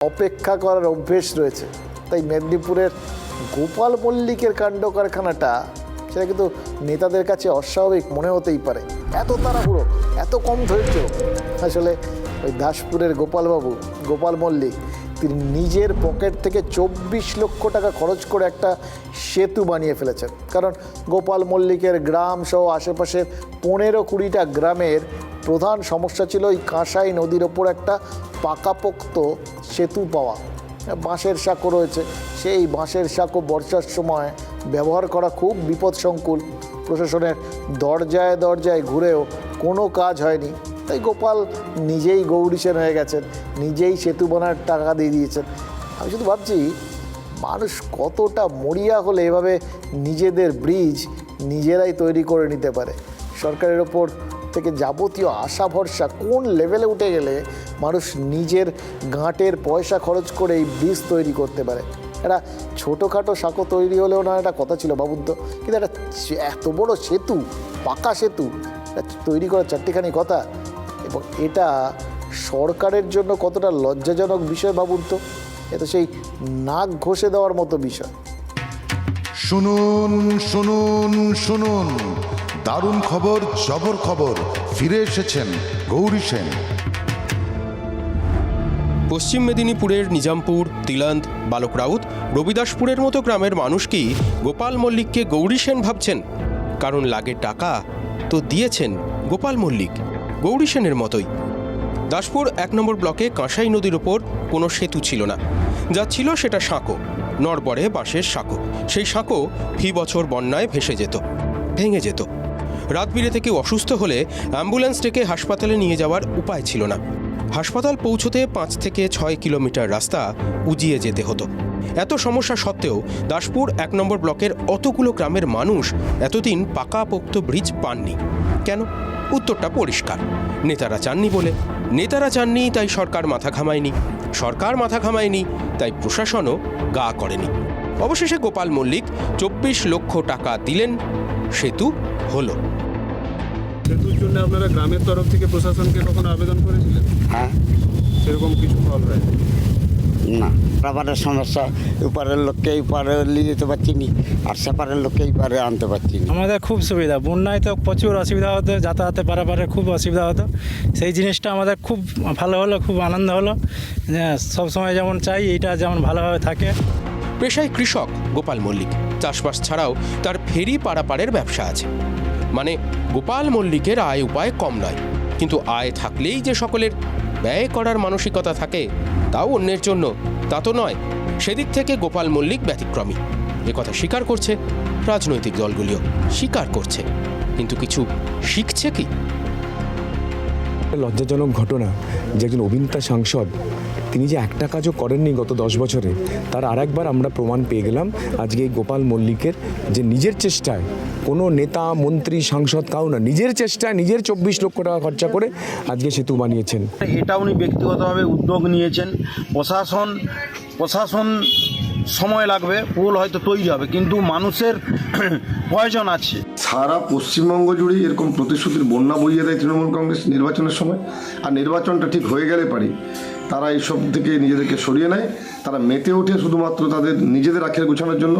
অপেক্ষা করার অভ্যেস রয়েছে। তাই মেদিনীপুরের গোপাল মল্লিকের কাণ্ড কারখানাটা সেটা কিন্তু নেতাদের কাছে অস্বাভাবিক মনে হতেই পারে। এত তাড়াহুড়ো, এত কম ধৈর্য। আসলে ওই দাসপুরের গোপালবাবু, গোপাল মল্লিক, তিনি নিজের পকেট থেকে চব্বিশ লক্ষ টাকা খরচ করে একটা সেতু বানিয়ে ফেলেছেন। কারণ গোপাল মল্লিকের গ্রাম সহ আশেপাশের পনেরো কুড়িটা গ্রামের প্রধান সমস্যা ছিল ওই কাঁসাই নদীর ওপর একটা পাকাপোক্ত সেতু পাওয়া। বাঁশের সাঁকো রয়েছে। সেই বাঁশের সাঁকো বর্ষার সময় ব্যবহার করা খুব বিপদসংকুল। প্রশাসনের দরজায় দরজায় ঘুরেও কোনো কাজ হয়নি। তাই গোপাল নিজেই গৌরীশেন হয়ে গেছেন। নিজেই সেতু বানার টাকা দিয়ে দিয়েছেন। আমি শুধু ভাবছি, মানুষ কতটা মরিয়া হলে এভাবে নিজেদের ব্রিজ নিজেরাই তৈরি করে নিতে পারে। সরকারের ওপর থেকে যাবতীয় আশা ভরসা কোন লেভেলে উঠে গেলে মানুষ নিজের গাঁটের পয়সা খরচ করে এই ব্রিজ তৈরি করতে পারে? একটা ছোটোখাটো সাঁকো তৈরি হলেও না একটা কথা ছিল তো, কিন্তু একটা এত বড় সেতু, পাকা সেতু তৈরি করার চারটিখানি কথা, এবং এটা সরকারের জন্য কতটা লজ্জাজনক বিষয় ভাবুন তো? এটা সেই নাক ঘষে দেওয়ার মতো বিষয়। শুনুন শুনুন শুনুন। দারুণ খবর, জবর খবর। ফিরে এসেছেন গৌরী সেন। পশ্চিম মেদিনীপুরের নিজামপুর, তিলান্দ, বালক রাউত, রবিদাসপুরের মতো গ্রামের মানুষ কি গোপাল মল্লিককে গৌরী সেন ভাবছেন? কারণ লাগে টাকা, তো দিয়েছেন গোপাল মল্লিক, গৌরী সেনের মতোই। দাসপুর এক নম্বর ব্লকে কাঁসাই নদীর ওপর কোনো সেতু ছিল না। যা ছিল সেটা সাঁকো, নড়বড়ে বাঁশের সাঁকো। সেই সাঁকো ফি বছর বন্যায় ভেসে যেত, ভেঙে যেত। রাত বিরেতে কেউ অসুস্থ হলে অ্যাম্বুলেন্স ডেকে হাসপাতালে নিয়ে যাওয়ার উপায় ছিল না। হাসপাতাল পৌঁছতে পাঁচ থেকে ছয় কিলোমিটার রাস্তা উজিয়ে যেতে হতো। এত সমস্যা সত্ত্বেও দাসপুর এক নম্বর ব্লকের অতগুলো গ্রামের মানুষ এতদিন পাকাপোক্ত ব্রিজ পাননি। কেন? উত্তরটা পরিষ্কার। নেতারা চাননি বলে। নেতারা চাননি, তাই সরকার মাথা ঘামায়নি। সরকার মাথা ঘামায়নি, তাই প্রশাসনও গা করেনি। অবশেষে গোপাল মল্লিক চব্বিশ লক্ষ টাকা দিলেন, সেতু হলো। জন্য আপনারা গ্রামের তরফ থেকে প্রশাসনকে কখনো আবেদন করেছিলেন? হ্যাঁ। সেরকম কিছু ফল হয়? না রাবারের সমস্যা এপারের লোককে এই পারে নিয়ে যেতে পারছি নি আর সেপারের লোককে এই পারে আনতে পারছি না আমাদের খুব সুবিধা বন্যায় তো প্রচুর অসুবিধা হতো যাতায়াতে পারাপারে খুব অসুবিধা হতো। সেই জিনিসটা আমাদের খুব ভালো হলো খুব আনন্দ হলো। সবসময় যেমন চাই এইটা যেমন ভালোভাবে থাকে। পেশায় কৃষক গোপাল মল্লিক। চাষবাস ছাড়াও তার ফেরি পারাপারের ব্যবসা আছে। মানে গোপাল মল্লিকের আয় উপায় কম নয়। কিন্তু আয় থাকলেই যে সকলের ব্যয় করার মানসিকতা থাকে, তাও অন্যের জন্য তা তো নয়। সেদিক থেকে গোপাল মল্লিক ব্যতিক্রমী। কথা স্বীকার করছে রাজনৈতিক দলগুলিও। স্বীকার করছে। কিন্তু কিছু শিখছে কি? লজ্জাজনক ঘটনা যে একজন অভিনেতা সাংসদ তিনি যে একটা কাজও করেননি গত দশ বছরে তার আরেকবার আমরা প্রমাণ পেয়ে গেলাম আজকে এই গোপাল মল্লিকের যে নিজের চেষ্টায় কোনো নেতা মন্ত্রী সাংসদ কাউ না নিজের চেষ্টায় নিজের চব্বিশ লক্ষ টাকা খরচা করে আজকে সেতু বানিয়েছেন। এটা উনি ব্যক্তিগতভাবে উদ্যোগ নিয়েছেন। প্রশাসন প্রশাসন সময় লাগবে পুল হয়তো তৈরি হবে কিন্তু মানুষের প্রয়োজন আছে। সারা পশ্চিমবঙ্গ জুড়ে এরকম প্রতিশ্রুতির বন্যা বইয়ে দেয় তৃণমূল কংগ্রেস নির্বাচনের সময় আর নির্বাচনটা ঠিক হয়ে গেলে পারি। তারা এইসব থেকে নিজেদেরকে সরিয়ে নেয়। তারা মেতে ওঠে শুধুমাত্র তাদের নিজেদের আখের গোছানোর জন্য।